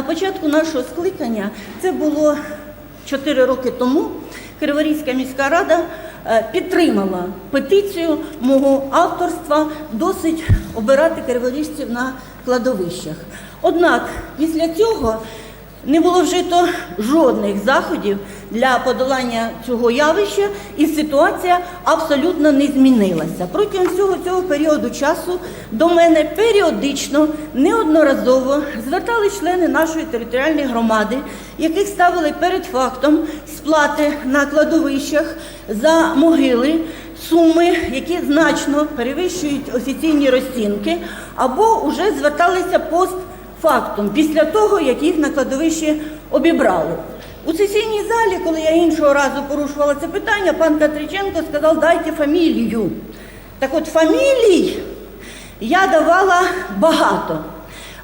На початку нашого скликання, це було 4 роки тому, Криворізька міська рада е, підтримала петицію мого авторства досить обирати криворіжців на кладовищах. Однак після цього не було вжито жодних заходів для подолання цього явища, і ситуація абсолютно не змінилася. Протягом всього цього періоду часу до мене періодично неодноразово звертали члени нашої територіальної громади, яких ставили перед фактом сплати на кладовищах за могили. Суми, які значно перевищують офіційні розцінки, або вже зверталися пост фактом після того, як їх на кладовищі обібрали. У сесійній залі, коли я іншого разу порушувала це питання, пан Катриченко сказав, дайте фамілію. Так от фамілій я давала багато.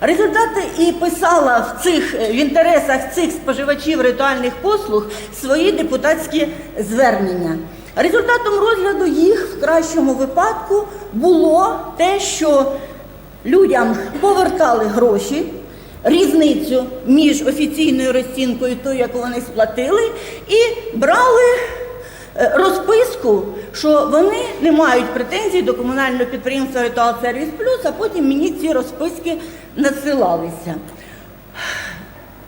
Результати і писала в цих в інтересах цих споживачів ритуальних послуг свої депутатські звернення. Результатом розгляду їх в кращому випадку було те, що людям повертали гроші, різницю між офіційною розцінкою тою, яку вони сплатили, і брали е, розписку, що вони не мають претензій до комунального підприємства Ритуал Сервіс Плюс, а потім мені ці розписки надсилалися.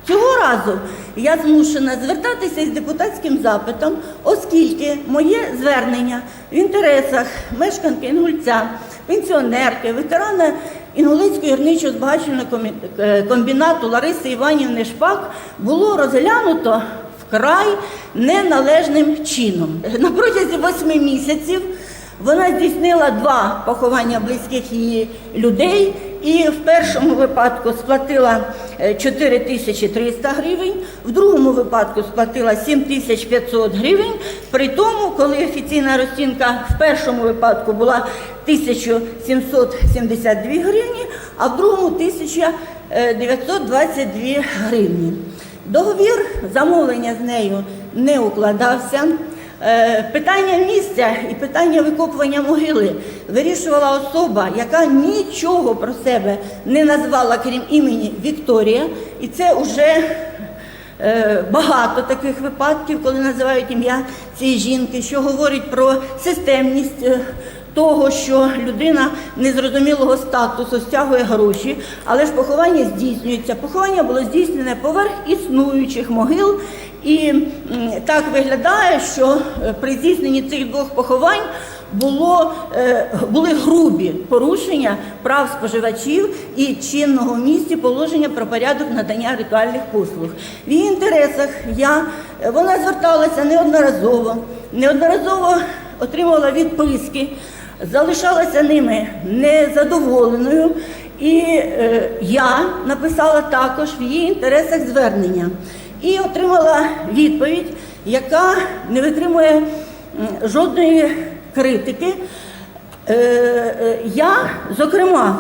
Цього разу я змушена звертатися із депутатським запитом, оскільки моє звернення в інтересах мешканки Інгульця, пенсіонерки, ветерана Інгулецького гірничого збагачувального е, комбінату Лариси Іванівни Шпак було розглянуто вкрай неналежним чином. На протязі восьми місяців вона здійснила два поховання близьких її людей і в першому випадку сплатила е, 4300 гривень, в другому випадку сплатила 7500 гривень, при тому, коли офіційна розцінка в першому випадку була 1772 гривні, а в другому 1922 гривні. Договір замовлення з нею не укладався. Е, Питання місця і питання викопування могили вирішувала особа, яка нічого про себе не назвала, крім імені Вікторія, і це вже е, багато таких випадків, коли називають ім'я цієї жінки, що говорить про системність. е, Того, що людина незрозумілого статусу стягує гроші, але ж поховання здійснюється. Поховання було здійснене поверх існуючих могил, і так виглядає, що е, при здійсненні цих двох поховань було, е, були грубі порушення прав споживачів і чинного в місті положення про порядок надання ритуальних послуг. В її інтересах я е, вона зверталася неодноразово, неодноразово отримувала відписки, залишалася ними незадоволеною. І е, я написала також в її інтересах звернення і отримала відповідь, яка не витримує жодної критики. Е, е, Я, зокрема,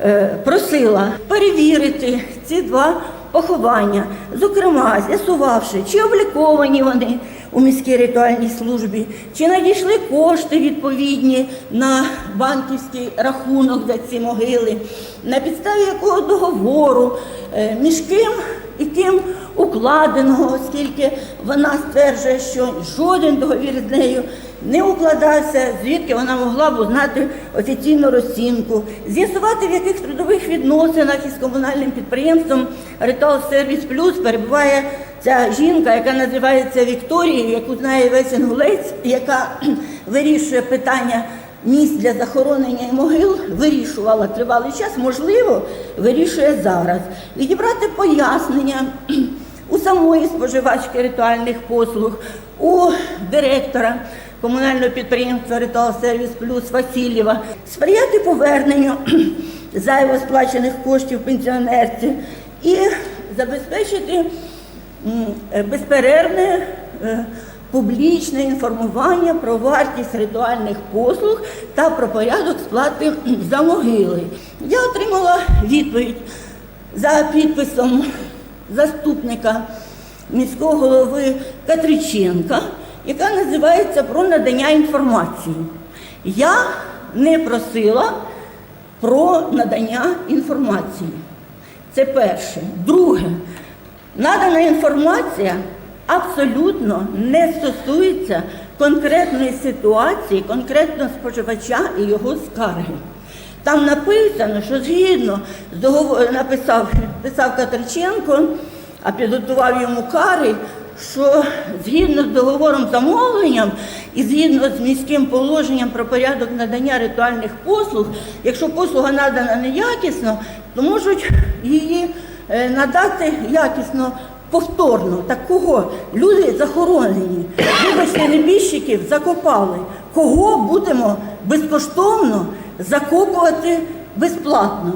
е, просила перевірити ці два поховання, зокрема, з'ясувавши, чи обліковані вони у міській ритуальній службі, чи надійшли кошти відповідні на банківський рахунок за ці могили, на підставі якого договору, е, між ким і ким укладеного, оскільки вона стверджує, що жоден договір з нею не укладався, звідки вона могла б узнати офіційну розцінку, з'ясувати, в яких трудових відносинах із комунальним підприємством Ритуал Сервіс Плюс перебуває ця жінка, яка називається Вікторією, яку знає весь інгулець, яка вирішує питання місць для захоронення і могил, вирішувала тривалий час, можливо, вирішує зараз. Відібрати пояснення у самої споживачки ритуальних послуг, у директора комунального підприємства Ритуал Сервіс Плюс Васильєва, сприяти поверненню зайво сплачених коштів пенсіонерці і забезпечити безперервне е, публічне інформування про вартість ритуальних послуг та про порядок сплати за могили. Я отримала відповідь за підписом заступника міського голови Катриченка, яка називається про надання інформації. Я не просила про надання інформації. Це перше. Друге, надана інформація абсолютно не стосується конкретної ситуації, конкретного споживача і його скарги. Там написано, що згідно з договору написав, писав Катерченко, а підготував йому кари, що згідно з договором замовленням і згідно з міським положенням про порядок надання ритуальних послуг, якщо послуга надана неякісно, то можуть її надати якісно повторно. Так кого? Люди захоронені. Вибачте, небіжчиків закопали. Кого будемо безкоштовно закопувати безплатно?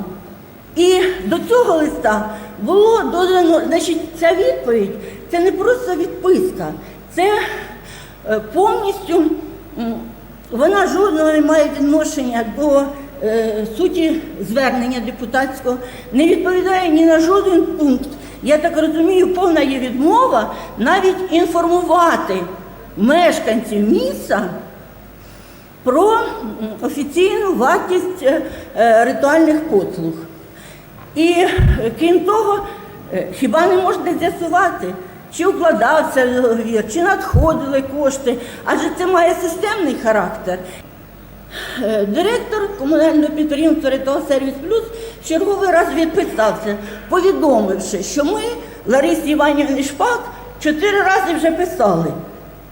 І до цього листа було додано, значить, ця відповідь це не просто відписка, це е, повністю вона жодного не має відношення до е, суті звернення депутатського, не відповідає ні на жоден пункт. Я так розумію, повна є відмова навіть інформувати мешканців міста про офіційну вартість е, е, ритуальних послуг. І е, крім того, е, хіба не можна з'ясувати, чи укладався договір, чи надходили кошти, адже це має системний характер. Е, Директор комунального підприємства «Ритуал Сервіс Плюс в черговий раз відписався, повідомивши, що ми Ларисі Іванівні Шпак чотири рази вже писали.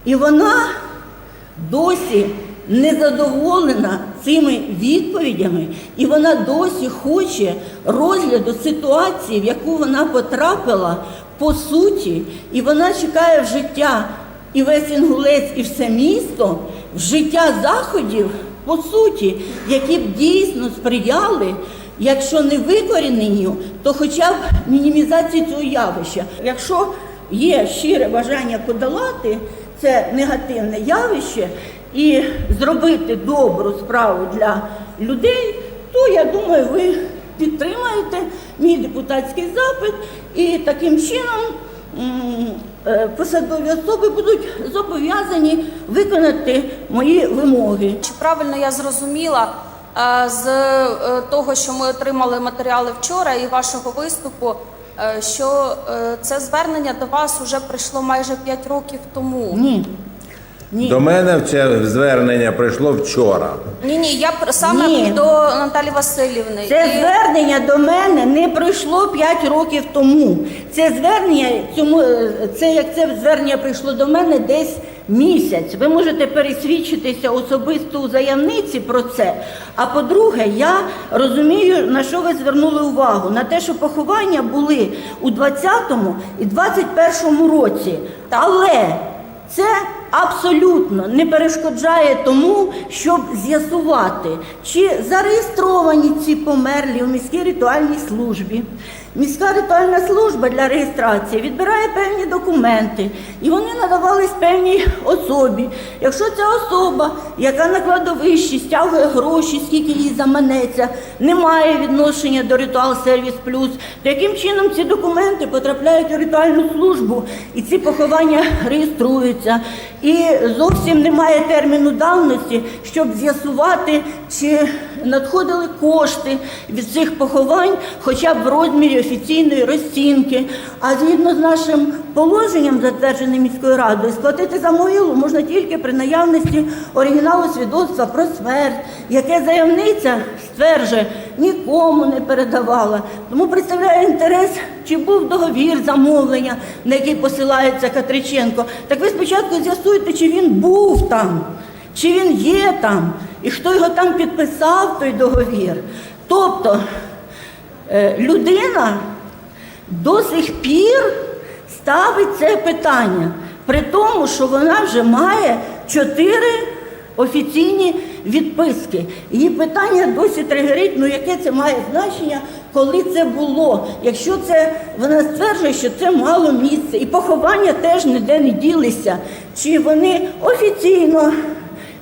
І вона досі не задоволена цими відповідями, і вона досі хоче розгляду ситуації, в яку вона потрапила по суті, і вона чекає в життя і весь інгулець, і все місто в життя заходів, по суті, які б дійсно сприяли. Якщо не викоріненню, то хоча б мінімізації цього явища. Якщо є щире бажання подолати це негативне явище і зробити добру справу для людей, то я думаю, ви підтримаєте мій депутатський запит і таким чином е, посадові особи будуть зобов'язані виконати мої вимоги. Чи правильно я зрозуміла е, з е, того, що ми отримали матеріали вчора і вашого виступу, е, що це звернення до вас вже прийшло майже 5 років тому? Ні. Ні. До мене це звернення прийшло вчора. Ні, ні, я саме Ні. до Наталі Васильівни. Це І- звернення до мене не пройшло 5 років тому. Це звернення, цьому, це як це звернення прийшло до мене десь місяць. Ви можете пересвідчитися особисто у заявниці про це. А по-друге, я розумію, на що ви звернули увагу, на те, що поховання були у 20-му і 21-му році. Але це абсолютно не перешкоджає тому, щоб з'ясувати, чи зареєстровані ці померлі у міській ритуальній службі. Міська ритуальна служба для реєстрації відбирає певні документи, і вони надавались певній особі. Якщо ця особа, яка на кладовищі стягує гроші, скільки їй заманеться, не має відношення до ритуал сервіс плюс, то яким чином ці документи потрапляють у ритуальну службу і ці поховання реєструються. І зовсім немає терміну давності, щоб з'ясувати, чи надходили кошти від цих поховань, хоча б в розмірі офіційної розцінки. А згідно з нашим положенням, затвердженим міською радою, сплатити за могилу можна тільки при наявності оригіналу свідоцтва про смерть, яке заявниця стверджує, нікому не передавала. Тому представляє інтерес, чи був договір замовлення, на який посилається Катриченко. Так ви спочатку з'ясуєте, чи він був там, чи він є там, і хто його там підписав, той договір. Тобто е, людина до сих пір ставить це питання, при тому, що вона вже має чотири офіційні відписки. Її питання досі тригерить, ну яке це має значення, коли це було. Якщо це вона стверджує, що це мало місце, і поховання теж ніде не ділися, чи вони офіційно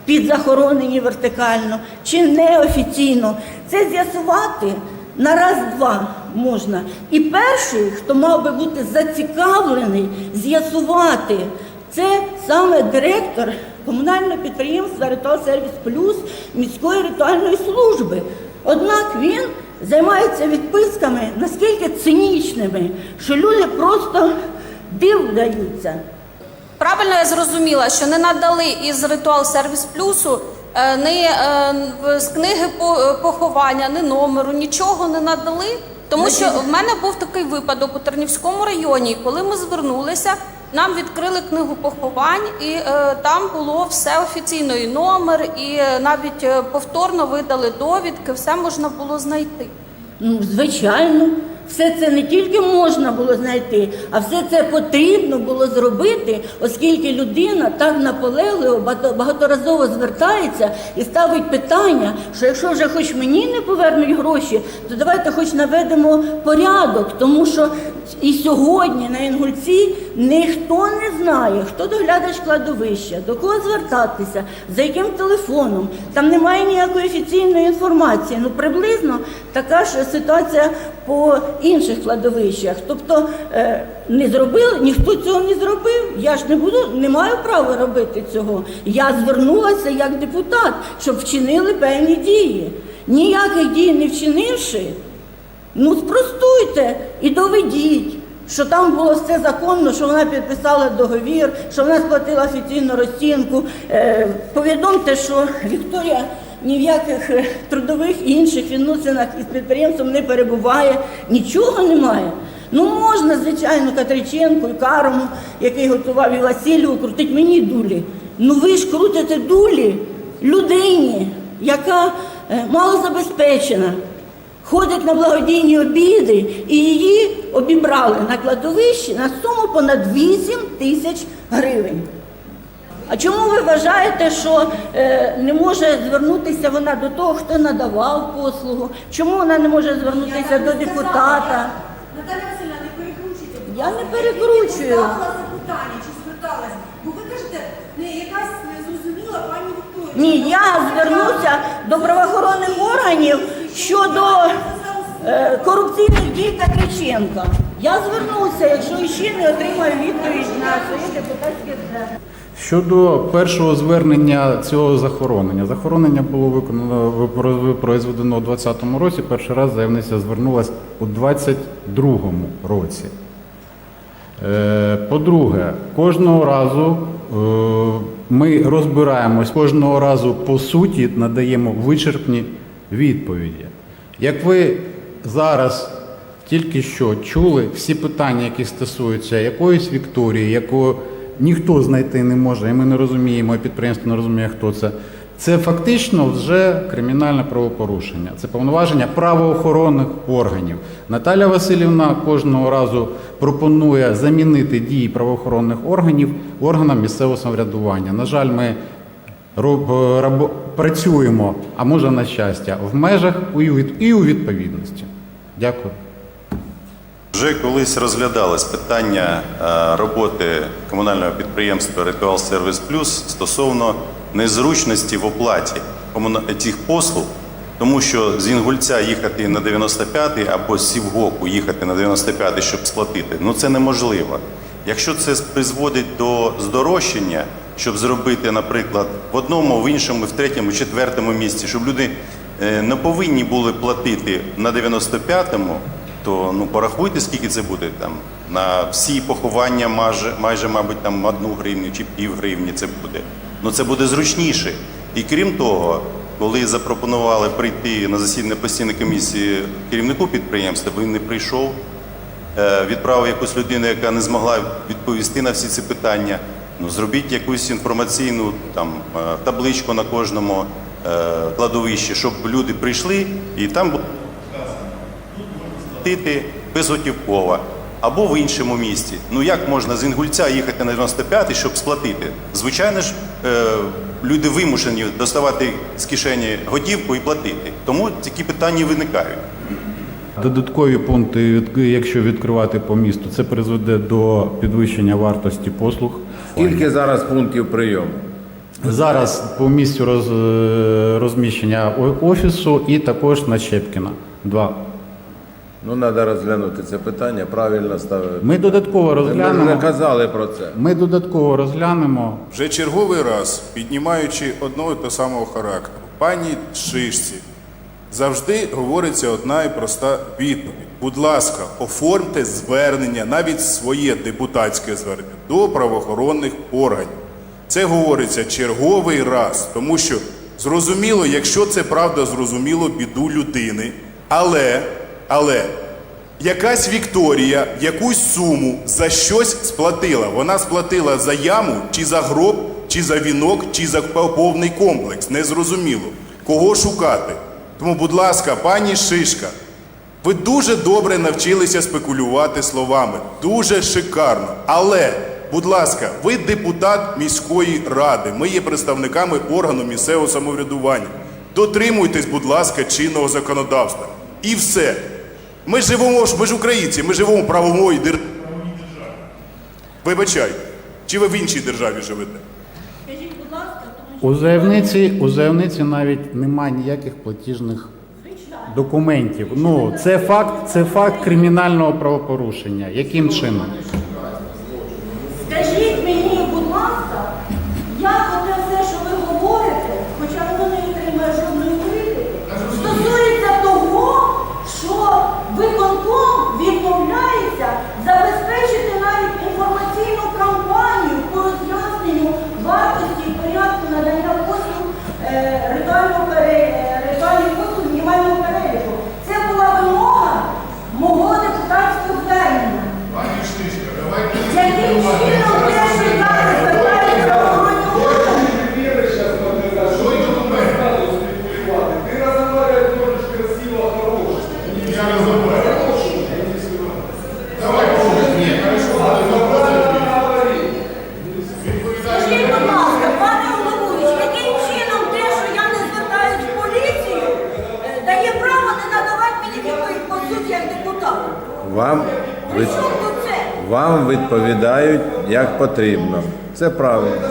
підзахоронені вертикально, чи неофіційно. Це з'ясувати на раз-два можна. І перший, хто мав би бути зацікавлений з'ясувати, це саме директор комунального підприємства Ритуал Сервіс Плюс міської ритуальної служби. Однак він займаються відписками наскільки цинічними, що люди просто див даються. Правильно я зрозуміла, що не надали із ритуал сервіс плюсу е, ні е, з книги е, поховання, ні номеру, нічого не надали. Тому що в мене був такий випадок у Тернівському районі, коли ми звернулися, нам відкрили книгу поховань, і е, там було все офіційно, і номер, і навіть повторно видали довідки, все можна було знайти. Ну, звичайно, все це не тільки можна було знайти, а все це потрібно було зробити, оскільки людина так наполегливо багаторазово звертається і ставить питання, що якщо вже хоч мені не повернуть гроші, то давайте хоч наведемо порядок, тому що і сьогодні на Інгульці ніхто не знає, хто доглядач кладовища, до кого звертатися, за яким телефоном. Там немає ніякої офіційної інформації. Ну приблизно така ж ситуація по інших кладовищах. Тобто е, не зробили, ніхто цього не зробив. Я ж не буду, не маю права робити цього. Я звернулася як депутат, щоб вчинили певні дії. Ніяких дій не вчинивши, Ну, спростуйте і доведіть, що там було все законно, що вона підписала договір, що вона сплатила офіційну розцінку. Е, повідомте, що Вікторія ні в яких е, трудових і інших відносинах із підприємством не перебуває, нічого немає. Ну, можна, звичайно, Катриченку і Карому, який готував і Васильєву, крутить мені дулі. Ну ви ж крутите дулі людині, яка е, малозабезпечена ходить на благодійні обіди і її обібрали на кладовищі на суму понад 8 тисяч гривень. А чому ви вважаєте, що е, не може звернутися вона до того, хто надавав послугу? Чому вона не може звернутися до депутата? Наталя Васильівна, не перекручуйте. Я не перекручую. Я запитання, чи зверталась. Бо ви кажете, не якась незрозуміла пані Вікторія. Ні, я звернуся до правоохоронних органів щодо е, корупційних дій Катриченка. Я звернуся, якщо ще не отримаю відповідь на своє депутатське звернення. Щодо першого звернення цього захоронення. Захоронення було виконано произведено у 2020 році. Перший раз заявниця звернулася у 2022 році. Е, По-друге, кожного разу е, ми розбираємось, кожного разу по суті надаємо вичерпні відповіді. Як ви зараз тільки що чули всі питання, які стосуються якоїсь Вікторії, яку ніхто знайти не може, і ми не розуміємо, і підприємство не розуміє, хто це. Це фактично вже кримінальне правопорушення. Це повноваження правоохоронних органів. Наталя Васильівна кожного разу пропонує замінити дії правоохоронних органів органам місцевого самоврядування. На жаль, ми працюємо, а може на щастя, в межах і у від- і у відповідності. Дякую. Вже колись розглядалось питання е, роботи комунального підприємства Ритуал Сервіс Плюс стосовно незручності в оплаті цих послуг, тому що з Інгульця їхати на 95-й або з Сівгоку їхати на 95-й, щоб сплатити, ну це неможливо. Якщо це призводить до здорожчання, щоб зробити, наприклад, в одному, в іншому, в третьому, четвертому місці, щоб люди е, не повинні були платити на 95-му, то ну порахуйте, скільки це буде там на всі поховання, майже, майже мабуть, там одну гривню чи пів гривні це буде. Ну це буде зручніше. І крім того, коли запропонували прийти на засідання постійної комісії керівнику підприємства, він не прийшов. Е, відправив якусь людину, яка не змогла відповісти на всі ці питання. Ну, зробіть якусь інформаційну там е, табличку на кожному е, кладовищі, щоб люди прийшли і там було безготівково або в іншому місті. Ну як можна з Інгульця їхати на 95 щоб сплатити? Звичайно ж, люди вимушені доставати з кишені готівку і платити. Тому такі питання виникають. Додаткові пункти, якщо відкривати по місту, це призведе до підвищення вартості послуг. Скільки зараз пунктів прийому? Зараз по місцю роз, е, розміщення офісу і також на Щепкіна. Два. Ну, треба розглянути це питання, правильно ставити. Ми додатково розглянемо. Ми розглянемо. казали про це. Ми додатково розглянемо. Вже черговий раз, піднімаючи одного і того самого характеру, пані Шишці завжди говориться одна і проста відповідь. Будь ласка, оформте звернення, навіть своє депутатське звернення до правоохоронних органів. Це говориться черговий раз, тому що зрозуміло, якщо це правда, зрозуміло біду людини. Але, але якась Вікторія якусь суму за щось сплатила. Вона сплатила за яму, чи за гроб, чи за вінок, чи за повний комплекс. Незрозуміло. Кого шукати? Тому, будь ласка, пані Шишка, ви дуже добре навчилися спекулювати словами. Дуже шикарно. Але, будь ласка, ви депутат міської ради. Ми є представниками органу місцевого самоврядування. Дотримуйтесь, будь ласка, чинного законодавства. І все. Ми живемо, ж- ми ж українці, ми живемо в правовій державі. Вибачай, чи ви в іншій державі живете? Скажіть, будь ласка, У заявниці, у заявниці навіть немає ніяких платіжних документів. Ну, це факт, це факт кримінального правопорушення. Яким чином? Скажіть мені, будь ласка, як оте все, що ви говорите, хоча воно не отримує жодної критики, стосується того, що виконком відмовляється забезпечити навіть інформаційну кампанію по роз'ясненню вартості і порядку надання послуг е, ритуального пере- ритуальних послуг мінімального переліку. Це була вимога мого депутатського звернення. Яким чином те, що я не звертаюся до правоохоронних органів, Скажіть, будь ласка, пане головуючий, яким чином те, що я не звертаюсь в поліцію, е, дає право не надавати мені відповідь по суті як депутат? Вам, При від- чому тут вам відповідають як потрібно. Це правильно.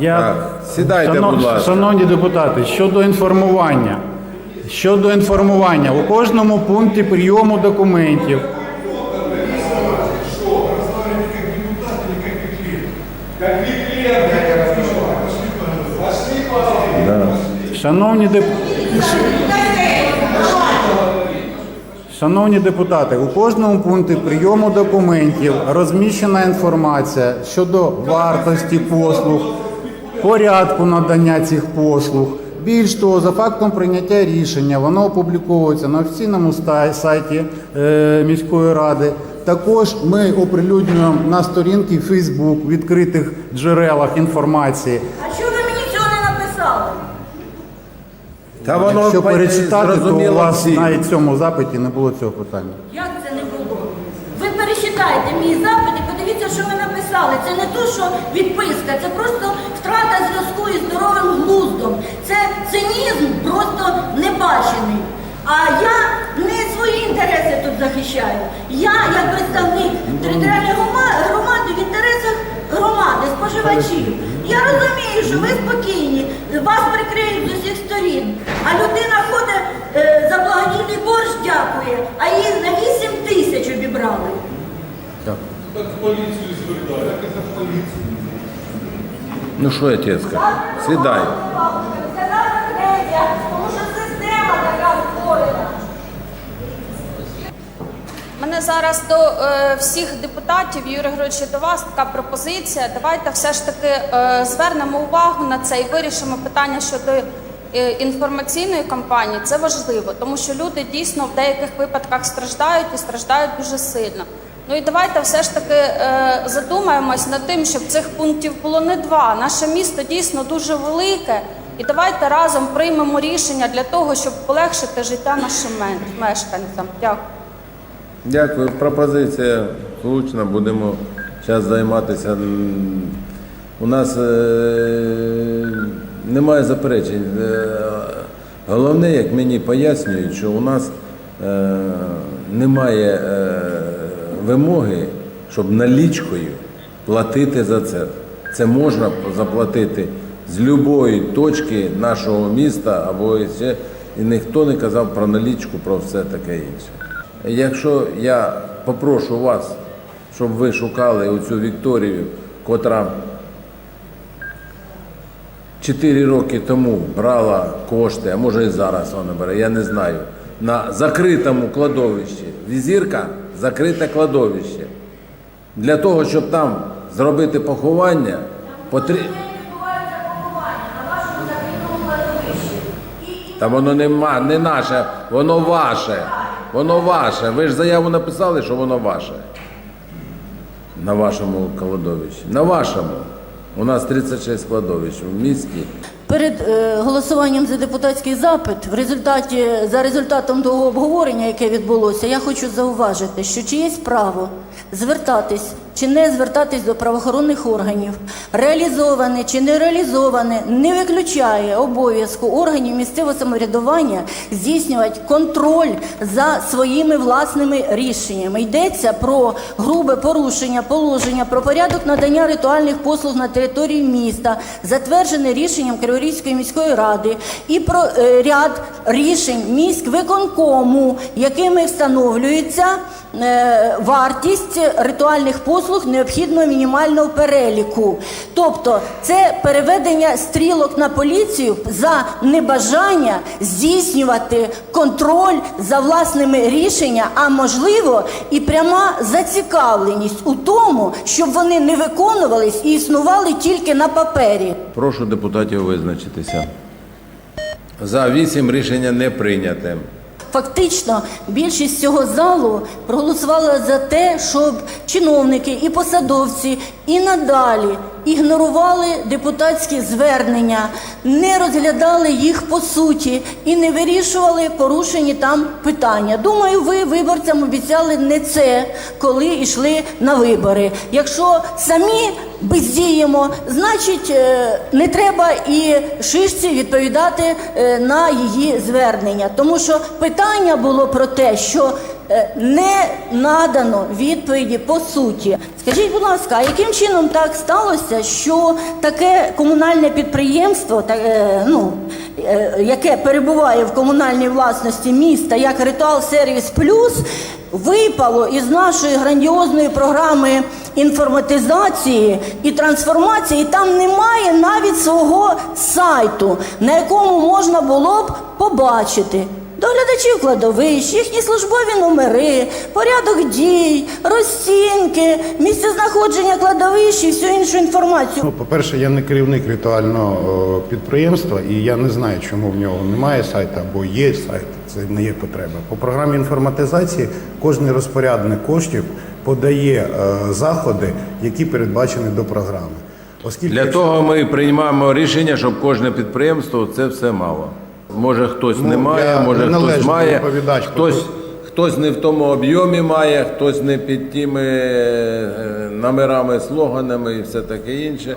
Я... Так, сідайте, Шано- будь ласка. Шановні депутати, щодо інформування. Щодо інформування, у кожному пункті прийому документів Шановні деп... Шановні депутати, у кожному пункті прийому документів розміщена інформація щодо вартості послуг, порядку надання цих послуг. Більш того, за фактом прийняття рішення, воно опубліковується на офіційному сайті е, міської ради. Також ми оприлюднюємо на сторінки Facebook, відкритих джерелах інформації. А що ви мені цього не написали? Та воно Якщо по- перечитати, то у зрозуміло вас всім. навіть в цьому запиті не було цього питання. Як це не було? Ви перечитайте мій запит і подивіться, що ви написали. Це не то, що відписка, це просто втрата зв'язку із здоровим глуздом. Це цинізм просто небачений. А я не свої інтереси тут захищаю. Я, як представник територіальної грома- громади, в інтересах громади, споживачів. Я розумію, що ви спокійні, вас прикриють з усіх сторін. А людина ходить е, за благодійний борщ, дякує, а її на 8 тисяч обібрали. Ну що я тебе скажу? Сідай. Це наша тому що система така створена. У мене зараз до е, всіх депутатів, Юрій Григорович, до вас така пропозиція. Давайте все ж таки е, звернемо увагу на це і вирішимо питання щодо е, інформаційної кампанії. Це важливо, тому що люди дійсно в деяких випадках страждають і страждають дуже сильно. Ну і давайте все ж таки е, задумаємось над тим, щоб цих пунктів було не два. Наше місто дійсно дуже велике. І давайте разом приймемо рішення для того, щоб полегшити життя нашим мешканцям. Дякую. Дякую. Пропозиція влучна. Будемо зараз займатися. У нас е, немає заперечень. Е, Головне, як мені пояснюють, що у нас е, немає вимоги, щоб налічкою платити за це. Це можна заплатити з будь-якої точки нашого міста або ще. І ніхто не казав про налічку, про все таке інше. Якщо я попрошу вас, щоб ви шукали оцю Вікторію, котра 4 роки тому брала кошти, а може і зараз вона бере, я не знаю, на закритому кладовищі. Візірка закрите кладовище. Для того, щоб там зробити поховання, потрібно. Та воно нема, не наше, воно ваше. Воно ваше. Ви ж заяву написали, що воно ваше. На вашому кладовищі. На вашому. У нас 36 кладовищ в місті. Перед е, голосуванням за депутатський запит, в результаті за результатом того обговорення, яке відбулося, я хочу зауважити, що чиєсь право звертатись чи не звертатись до правоохоронних органів, реалізоване чи не реалізоване, не виключає обов'язку органів місцевого самоврядування здійснювати контроль за своїми власними рішеннями. Йдеться про грубе порушення положення про порядок надання ритуальних послуг на території міста, затверджене рішенням Криворізької міської ради, і про е, ряд рішень міськвиконкому, якими встановлюється вартість ритуальних послуг необхідного мінімального переліку. Тобто це переведення стрілок на поліцію за небажання здійснювати контроль за власними рішеннями, а можливо і пряма зацікавленість у тому, щоб вони не виконувались і існували тільки на папері. Прошу депутатів визначитися. За 8 рішення не прийняте. Фактично, більшість цього залу проголосувала за те, щоб чиновники і посадовці і надалі ігнорували депутатські звернення, не розглядали їх по суті і не вирішували порушені там питання. Думаю, ви виборцям обіцяли не це, коли йшли на вибори. Якщо самі бездіємо, значить е, не треба і шишці відповідати е, на її звернення. Тому що питання було про те, що не надано відповіді по суті. Скажіть, будь ласка, а яким чином так сталося, що таке комунальне підприємство, та, е, ну, е, яке перебуває в комунальній власності міста, як Ритуал Сервіс Плюс, випало із нашої грандіозної програми інформатизації і трансформації, і там немає навіть свого сайту, на якому можна було б побачити. Доглядачів кладовищ, їхні службові номери, порядок дій, розцінки, місце знаходження кладовищ і всю іншу інформацію. Ну, по-перше, я не керівник ритуального підприємства, і я не знаю, чому в нього немає сайту або є сайт. Це не є потреба. По програмі інформатизації кожен розпорядник коштів подає е, заходи, які передбачені до програми. Оскільки Для того ми приймаємо рішення, щоб кожне підприємство це все мало. Може хтось Ну, не має, може хтось має, хтось, хтось не в тому об'ємі має, хтось не під тими е, номерами, слоганами і все таке інше.